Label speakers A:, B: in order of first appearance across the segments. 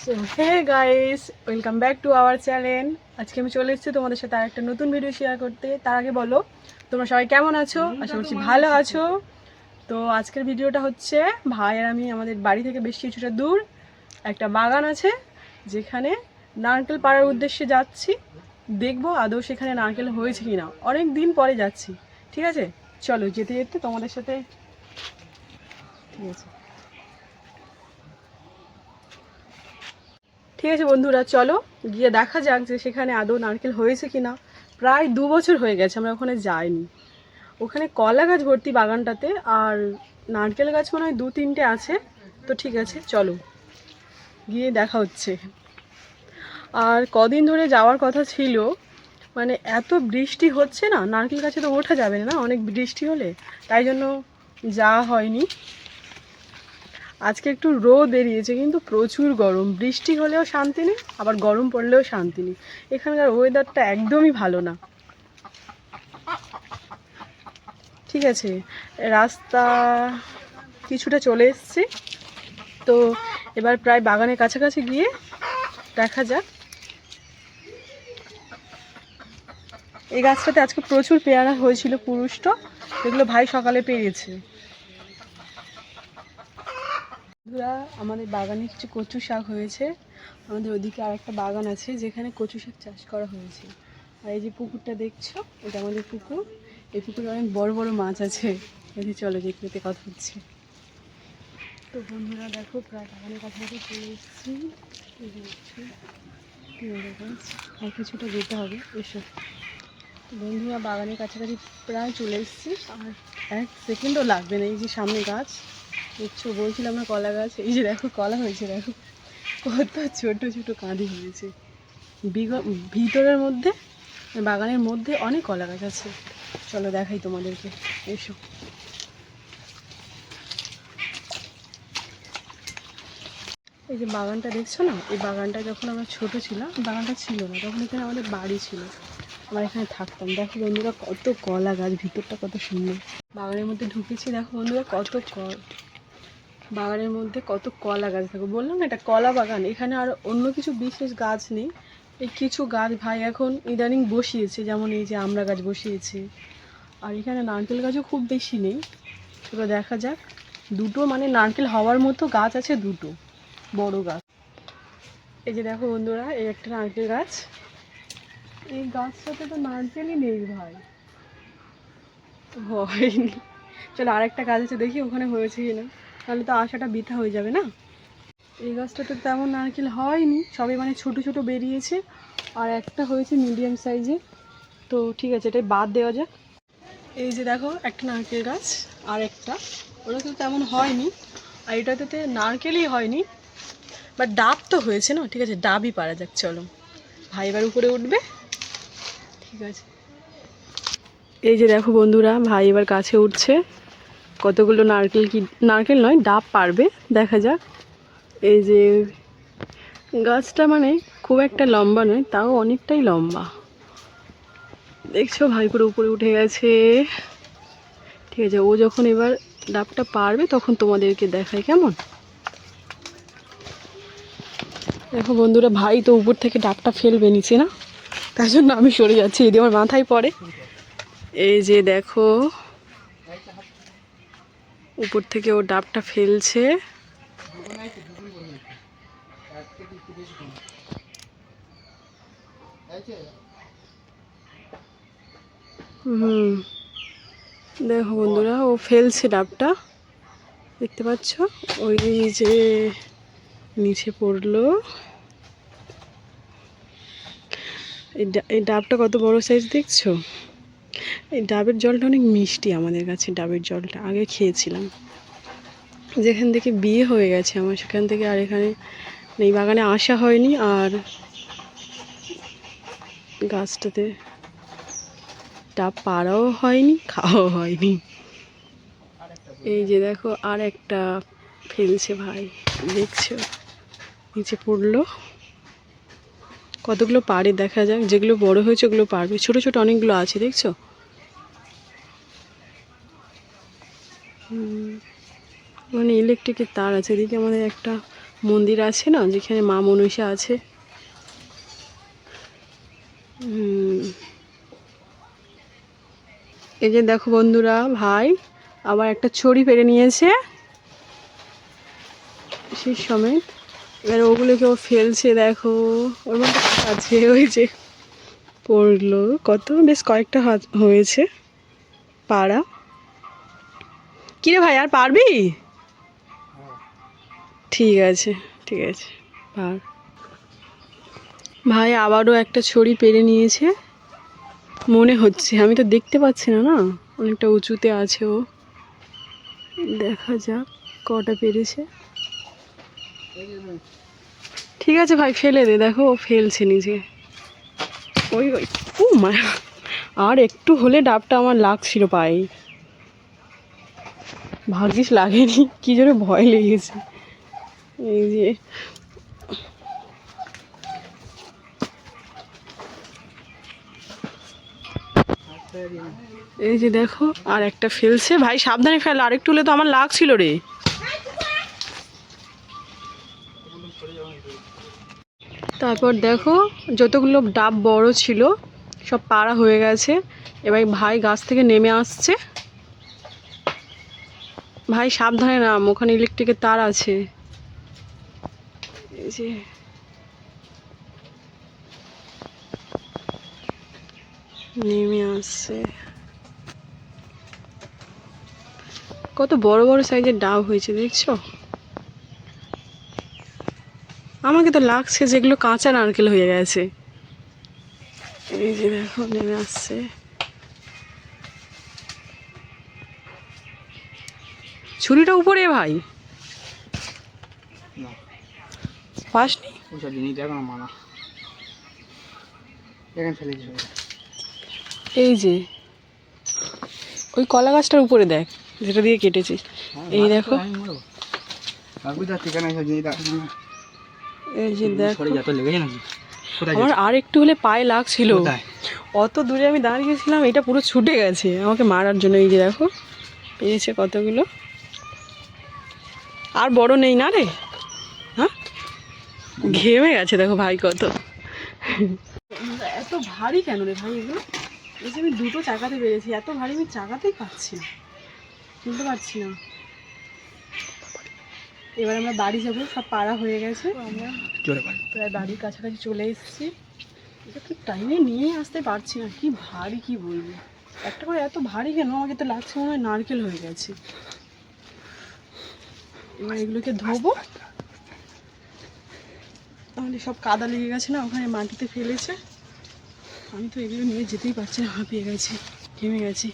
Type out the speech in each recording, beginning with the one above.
A: So hey guys welcome back to our channel আজকে আমি চলে এসেছি তোমাদের সাথে আর একটা নতুন ভিডিও শেয়ার করতে। তার আগে বলো তোমরা সবাই কেমন আছো? আশা করছি ভালো আছো। তো আজকের ভিডিওটা হচ্ছে ভাই আর আমি আমাদের বাড়ি থেকে বেশ কিছুটা দূর একটা বাগান আছে যেখানে নারকেল পাড়ার উদ্দেশ্যে যাচ্ছি। দেখব আদৌ সেখানে নারকেল হয়েছে কি না অনেক দিন পরে যাচ্ছি ঠিক আছে? চলো যেতে যেতে তোমাদের সাথে ঠিক আছে। ঠিক আছে বন্ধুরা, চলো গিয়ে দেখা যাক যে সেখানে আদৌ নারকেল হয়েছে কি না প্রায় দু বছর হয়ে গেছে, আমরা ওখানে যাইনি। ওখানে কলা গাছ ভর্তি বাগানটাতে আর নারকেল গাছ মনে হয় দু তিনটে আছে। তো ঠিক আছে, চলো গিয়ে দেখা হচ্ছে। আর কদিন ধরে যাওয়ার কথা ছিল মানে এত বৃষ্টি হচ্ছে না, নারকেল গাছে তো ওঠা যাবে না, অনেক বৃষ্টি হলে, তাই জন্য যাওয়া হয়নি। আজকে একটু রোদ বেরিয়েছে, কিন্তু প্রচুর গরম। বৃষ্টি হলেও শান্তি নেই, আবার গরম পড়লেও শান্তি নেই। এখানকার ওয়েদারটা একদমই ভালো না। ঠিক আছে, রাস্তা কিছুটা চলে এসছে। তো এবার প্রায় বাগানের কাছাকাছি গিয়ে দেখা যাক। এই গাছটাতে আজকে প্রচুর পেয়ারা হয়েছিল, পুরুষটা। যেগুলো ভাই সকালে পেয়েছে বন্ধুরা, আমাদের বাগানে কিছু কচু শাক হয়েছে। আমাদের ওদিকে আর একটা বাগান আছে, যেখানে কচু শাক চাষ করা হয়েছে। আর এই যে পুকুরটা দেখছ, এটা আমাদের পুকুর। এই পুকুরে অনেক বড় বড় মাছ আছে। এই চলো দেখতে কথা হচ্ছে। তো বন্ধুরা, দেখো, প্রায় বাগানের কাছাকাছি চলে এসেছি। আর কিছুটা যেতে হবে, এসো। তো বন্ধুরা বাগানের কাছাকাছি প্রায় চলে এসেছি। আর এক সেকেন্ডও লাগবে না, এই যে সামনে গাছ। দেখছ বলছিলাম না কলা গাছ, এই যে দেখো, কলা হয়েছে, দেখো। কত ছোট ছোট কাঁদি হয়েছে। ভিতরের মধ্যে, বাগানের মধ্যে অনেক কলা গাছ আছে। চলো দেখাই তোমাদেরকে, এসো। এই যে বাগানটা দেখছ না? এই বাগানটা যখন আমরা ছোট ছিলাম, বাগানটা ছিল না, তখন এখানে আমাদের বাড়ি ছিল। আমরা এখানে থাকতাম। দেখো বন্ধুরা, কত কলা গাছ, ভিতরটা কত সুন্দর। বাগানের মধ্যে ঢুকেছি, দেখো বন্ধুরা, কত কল বাগানের মধ্যে কত কলা গাছ থাকে বললাম না, এটা কলা বাগান। এখানে আর অন্য কিছু বিশেষ গাছ নেই। এই কিছু গাছ ভাই এখন ইদানিং বসিয়েছে, যেমন এই যে আমড়া গাছ বসিয়েছে। আর এখানে নারকেল গাছও খুব বেশি নেই। এবার দেখা যাক, দুটো মানে নারকেল হওয়ার মতো গাছ আছে দুটো, বড় গাছ। এই যে দেখো বন্ধুরা, এই একটা নারকেল গাছ। এই গাছটাতে তো নারকেলই নেই ভাই। হয়নি চলো আরেকটা গাছ আছে দেখি ওখানে হয়েছে কিনা। তাহলে তো আশাটা বৃথা হয়ে যাবে না? এই গাছটাতে তেমন নারকেল হয়নি সবে মানে ছোট ছোট বেরিয়েছে। আর একটা হয়েছে মিডিয়াম সাইজে। তো ঠিক আছে এটাই বাদ দেওয়া যাক। এই যে দেখো একটা নারকেল গাছ আর একটা। ওটা তো তেমন হয়নি। আর এটাতে নারকেলই হয়নি। বাট ডাব তো হয়েছে না? ঠিক আছে ডাবই পারা যাক চলো। ভাই এবার উপরে উঠবে। ঠিক আছে। এই যে দেখো বন্ধুরা, ভাই এবার কাছে উঠছে। কতগুলো নারকেল কি নারকেল নয়, ডাব পারবে, দেখা যাক। এই যে গাছটা মানে খুব একটা লম্বা নয়, তাও অনেকটাই লম্বা। দেখছ ভাই পুরো উপরে উঠে গেছে। ঠিক আছে, ও যখন এবার ডাবটা পারবে তখন তোমাদেরকে দেখায় কেমন? দেখো বন্ধুরা, ভাই তো উপর থেকে ডাবটা ফেলবে নিচে, না? তাই জন্য আমি সরে যাচ্ছি, যদি আমার মাথায় পড়ে। এই যে দেখো, উপর থেকে ও ডাবটা ফেলছে। হুম, দেখো বন্ধুরা, ও ফেলছে ডাবটা। দেখতে পাচ্ছ? ওই যে নিচে পড়ল। এই ডাবটা কত বড় সাইজ দেখছ? এই ডাবের জলটা অনেক মিষ্টি আমাদের কাছে, ডাবের জলটা। আগে খেয়েছিলাম। যেখান থেকে বিয়ে হয়ে গেছে আমার, সেখান থেকে আর এখানে এই বাগানে আসা হয়নি আর গাছটাতে ডাব পাড়াও হয়নি, খাওয়াও হয়নি। এই যে দেখো, আর একটা ফেলছে ভাই, দেখছ? নিচে পড়ল। কতগুলো পাড়ে দেখা যাক, যেগুলো বড় হয়েছে ওগুলো পারবে। ছোট ছোট অনেকগুলো আছে, দেখছ? মানে ইলেকট্রিকের তার আছে। এদিকে আমাদের একটা মন্দির আছে না, যেখানে মা মনসা আছে। এই যে দেখো বন্ধুরা, ভাই আবার একটা ছড়ি পেরে নিয়েছে। সেই সময় এবার ওগুলোকে ও ফেলছে, দেখো। ওর মধ্যে আছে? ওই যে পড়ল। কত? বেশ কয়েকটা হয়েছে। পাড়া। কিরে ভাই, আর পারবি? ঠিক আছে ঠিক আছে, পার। ভাই আবারও একটা ছড়ি পেরে নিয়েছে। মনে হচ্ছে, আমি তো দেখতে পাচ্ছি না না? অনেকটা উঁচুতে আছে ও। দেখা যাক, কটা পেরেছে। ঠিক আছে ভাই, ফেলে দে, দেখো ফেলছে নিজে। ওই ওই, ও মা, আর একটু হলে ডাবটা আমার লাগছিল পায়ে। ভাগ্যিস লাগেনি, কি জোরে ভয় লেগেছে। এই যে এই যে দেখো, আর একটা ফেলছে। ভাই, সাবধানে ফেল, আরেকটু হলে তো আমার লাগছিল রে। তারপর দেখো যতগুলো ডাব বড় ছিল, সব পাড়া হয়ে গেছে। এবার ভাই গাছ থেকে নেমে আসছে। ভাই সাবধানে নাম, ওখানে ইলেকট্রিকের তার আছে। নেমে আসছে। কত বড় বড় সাইজের ডাব হয়েছে, দেখছ? আমাকে তো লাগছে যেগুলো কাঁচা নারকেল হয়ে গেছে। এই যে দেখো নেমে আসছে। ছুরিটা উপরে ভাই। পাসনি? এই যে। ওই কলা গাছটার উপরে দেখ যেটা দিয়ে কেটেছিস। এই দেখো। এই যে দেখো। আমার আর একটু হলে পায়ে লাগছিল। অত দূরে আমি দাঁড়িয়েছিলাম এটা পুরো ছুটে গেছে। আমাকে মারার জন্য এই যে দেখো পেয়েছে কতগুলো? আর বড় নেই না রে? হ্যাঁ? ঘেমে গেছে দেখো ভাই কত। এত ভারী কেন রে ভাই এগুলো? এই যে আমি দুটো চাকাতে পেরেছি এত ভারী আমি চাকাতেই পাচ্ছি না। তুলতে পারছি না। এবার আমরা বাড়ি যাব সব পাড়া হয়ে গেছে। আমরা প্রায় বাড়ির কাছাকাছি চলে এসেছি। এটা তো টাইমে নিয়ে আসতে পারছি না কি ভারী কি বলব। একটা করে এত ভারী কেন? আমাকে তো লাগছে মনে হয় নারকেল হয়ে গেছে। এবার এগুলোকে ধোবো। তাহলে সব কাদা লেগে গেছে না ওখানে মাটিতে ফেলেছে। আমি তো এগুলো নিয়ে যেতেই পারছি না হাঁপিয়ে গেছি ঘেমে গেছি।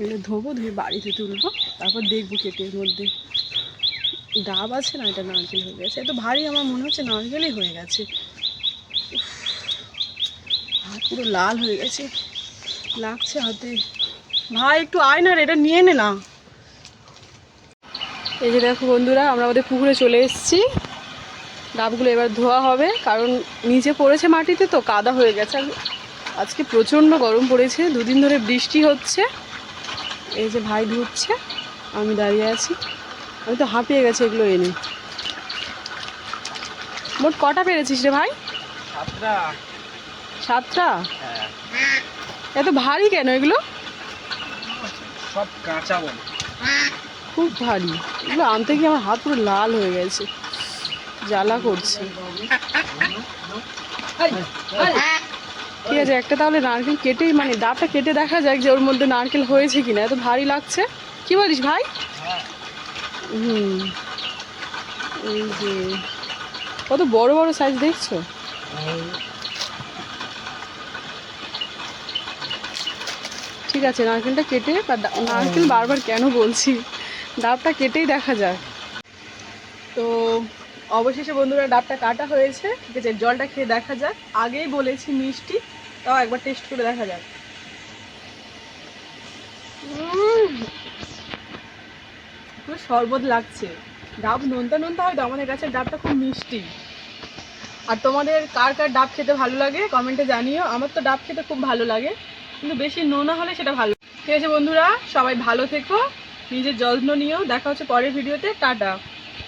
A: এগুলো ধোবো, ধুয়ে বাড়িতে তুলবো, তারপর দেখব কেটে এর মধ্যে। ডাব আছে না, এটা নারকেল হয়ে গেছে। এত ভারী আমার মনে হচ্ছে নারকেলই হয়ে গেছে। হাত পুরো লাল হয়ে গেছে। লাগছে হাতে। ভাই, একটু আয় না রে, এটা নিয়ে নে না। এই যে দেখো বন্ধুরা, আমরা আমাদের পুকুরে চলে এসেছি। ডাবগুলো এবার ধোয়া হবে, কারণ নিচে পড়েছে মাটিতে তো, কাদা হয়ে গেছে। আজকে প্রচণ্ড গরম পড়েছে, দুদিন ধরে বৃষ্টি হচ্ছে। এই যে ভাই ধুচ্ছে আমি দাঁড়িয়ে আছি। আমি তো হাঁপিয়ে গেছি এগুলো এনে। মোট কটা পেরেছিস রে ভাই?
B: সাতটা।
A: সাতটা?
B: হ্যাঁ।
A: এত ভারী কেন এগুলো?
B: সব কাঁচা বলে।
A: খুব ভারী। এগুলো আনতে গিয়ে আমার হাত পুরো লাল হয়ে গেছে। জ্বালা করছে। ঠিক আছে, একটা তাহলে নারকেল কেটেই মানে ডাবটা কেটে দেখা যাক যে ওর মধ্যে নারকেল হয়েছে কিনা। এত ভারী লাগছে। কি বলিস ভাই? হুম। এই যে, কত বড় বড় সাইজ দেখছ? ঠিক আছে, নারকেলটা কেটে নারকেল বারবার কেন বলছি? ডাবটা কেটেই দেখা যাক। তো, অবশেষে বন্ধুরা ডাবটা কাটা হয়েছে। ঠিক আছে, জলটা খেয়ে দেখা যাক। আগেই বলেছি মিষ্টি। তাও একবার টেস্ট করে দেখা যাক। পুরো শরবত লাগছে। ডাব নোনতা নোনতা হয়তো আমাদের কাছে ডাবটা খুব মিষ্টি। আর তোমাদের কার কার ডাব খেতে ভালো লাগে কমেন্টে জানিও। আমার তো ডাব খেতে খুব ভালো লাগে কিন্তু বেশি নোনা হলে সেটা ভালো ঠিক ঠিক আছে বন্ধুরা সবাই ভালো থেকো নিজের যত্ন নিও। দেখা হচ্ছে পরের ভিডিওতে টাটা।